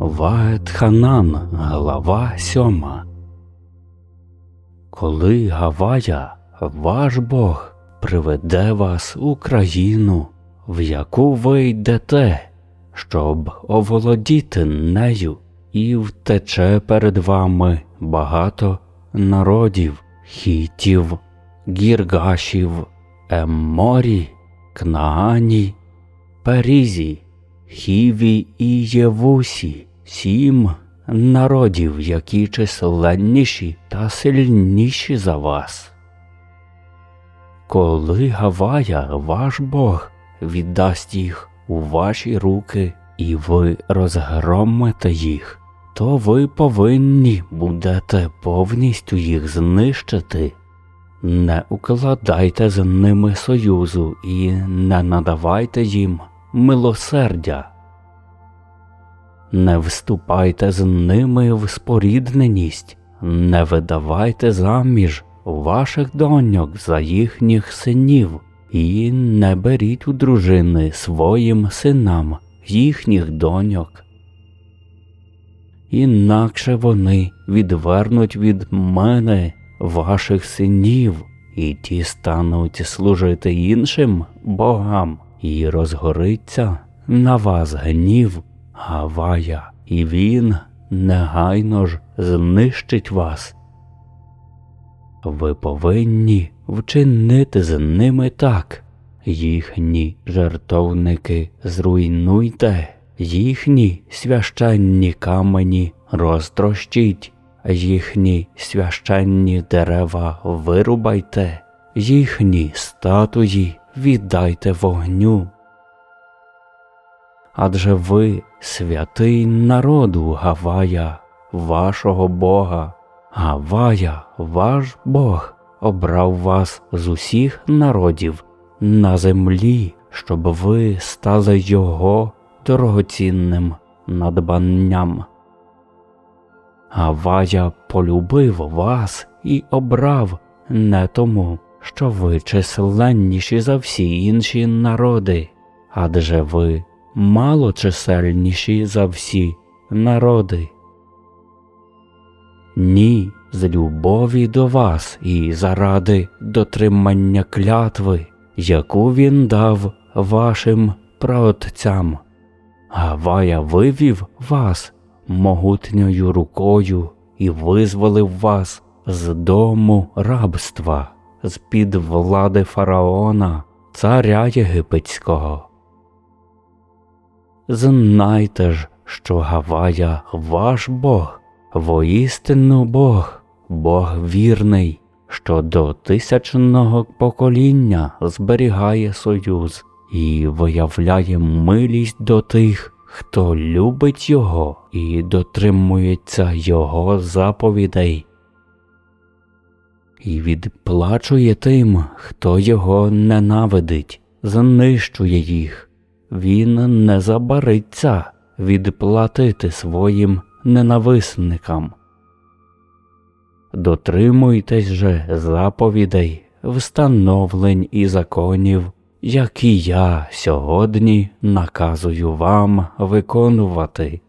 Вает Ханан, глава сьома. Коли Гавая, ваш Бог, приведе вас у країну, в яку ви йдете, щоб оволодіти нею, і втече перед вами багато народів, хітів, гіргашів, емморі, кнаані, перізі, хіві і євусі, сім народів, які численніші та сильніші за вас. Коли Гавая, ваш Бог, віддасть їх у ваші руки, і ви розгромите їх, то ви повинні будете повністю їх знищити. Не укладайте з ними союзу і не надавайте їм милосердя. Не вступайте з ними в спорідненість, не видавайте заміж ваших доньок за їхніх синів, і не беріть у дружини своїм синам їхніх доньок. Інакше вони відвернуть від мене ваших синів, і ті стануть служити іншим богам, і розгориться на вас гнів Гавая, і він негайно ж знищить вас. Ви повинні вчинити з ними так. Їхні жертовники зруйнуйте, їхні священні камені розтрощіть, їхні священні дерева вирубайте, їхні статуї віддайте вогню. Адже ви святий народу Гавая, вашого Бога, Гавая, ваш Бог, обрав вас з усіх народів на землі, щоб ви стали Його дорогоцінним надбанням. Гавая полюбив вас і обрав не тому, що ви численніші за всі інші народи, адже ви малочисельніші за всі народи. Ні, з любові до вас і заради дотримання клятви, яку він дав вашим праотцям. Гавая вивів вас могутньою рукою і визволив вас з дому рабства, з під влади фараона, царя єгипетського. Знайте ж, що Гавая ваш Бог, воістину Бог, Бог вірний, що до тисячного покоління зберігає союз і виявляє милість до тих, хто любить Його і дотримується Його заповідей. І відплачує тим, хто його ненавидить, знищує їх він не забариться відплатити своїм ненависникам. Дотримуйтесь же заповідей, встановлень і законів, які я сьогодні наказую вам виконувати.